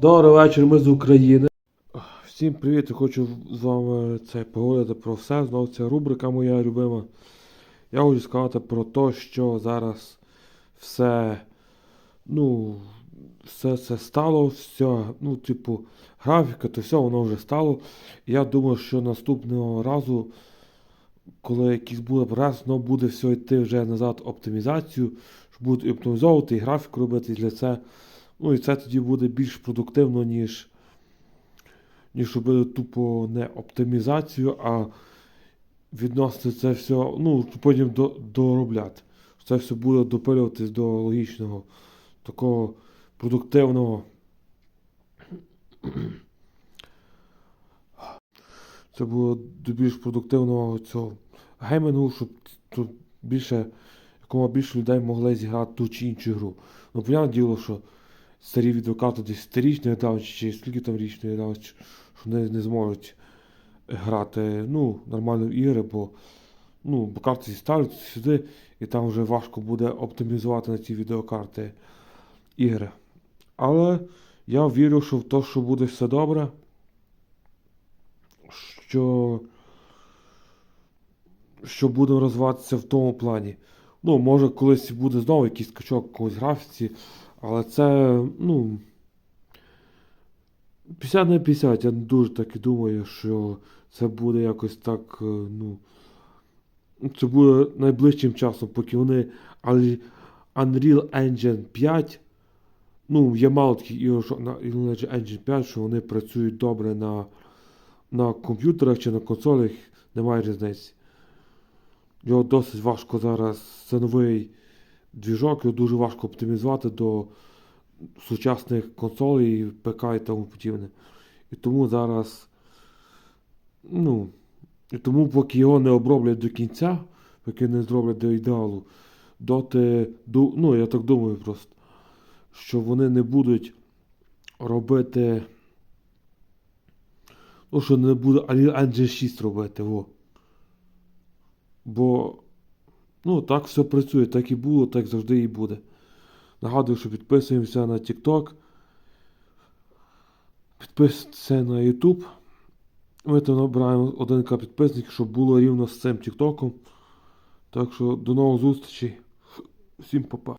Добрий вечір, ми з України. Всім привіт, я хочу з вами це поговорити про все. Знову це рубрика моя любима. Я хочу сказати про те, що зараз все, ну, все це стало, все, ну, типу, графіка, то все воно вже стало. Я думаю, що наступного разу, коли якийсь буде прогрес, воно буде все йти вже назад оптимізацію, що будуть оптимізовувати і графіку робити і для це. Ну і це тоді буде більш продуктивно, ніж, ніж робити тупо не оптимізацію, а відносити це все, ну, потім до, доробляти. Це все буде допилюватись до логічного, такого продуктивного. Це буде до більш продуктивного цього геймінгу, щоб більше, якомога більше людей могли зіграти ту чи іншу гру. Ну, понятне діло, що старі відеокарти десь старічної давності, чи скільки там річної давності, що вони не зможуть грати ну, нормально в ігри, бо, ну, бо карти ставлять сюди, і там вже важко буде оптимізувати на ці відеокарти ігри. Але я вірю, що в те, що буде все добре, що, що буде розвиватися в тому плані. Ну, може, колись буде знову якийсь скачок когось графіці, але це, ну. 50 на 50, я дуже так і думаю, що це буде якось так, е, ну. Це буде найближчим часом, поки вони Unreal Engine 5. Ну, є мало таких ігор, на Unreal Engine 5, що вони працюють добре на, на комп'ютерах чи на консолях, немає різниці. Його досить важко зараз. Це новий двіжок, його дуже важко оптимізувати до сучасних консолей, ПК і тому подібне. І тому зараз, ну, і тому, поки його не оброблять до кінця, поки не зроблять до ідеалу, доти, ну, я так думаю просто, що вони не будуть робити. Ну, що не буде Unreal Engine 6 робити, во. Бо, ну, так все працює, так і було, так завжди і буде. Нагадую, що підписуємося на TikTok. Підписуйтеся на YouTube. Ми там набираємо 1К підписників, щоб було рівно з цим TikTok. Так що до нових зустрічей. Всім па-па.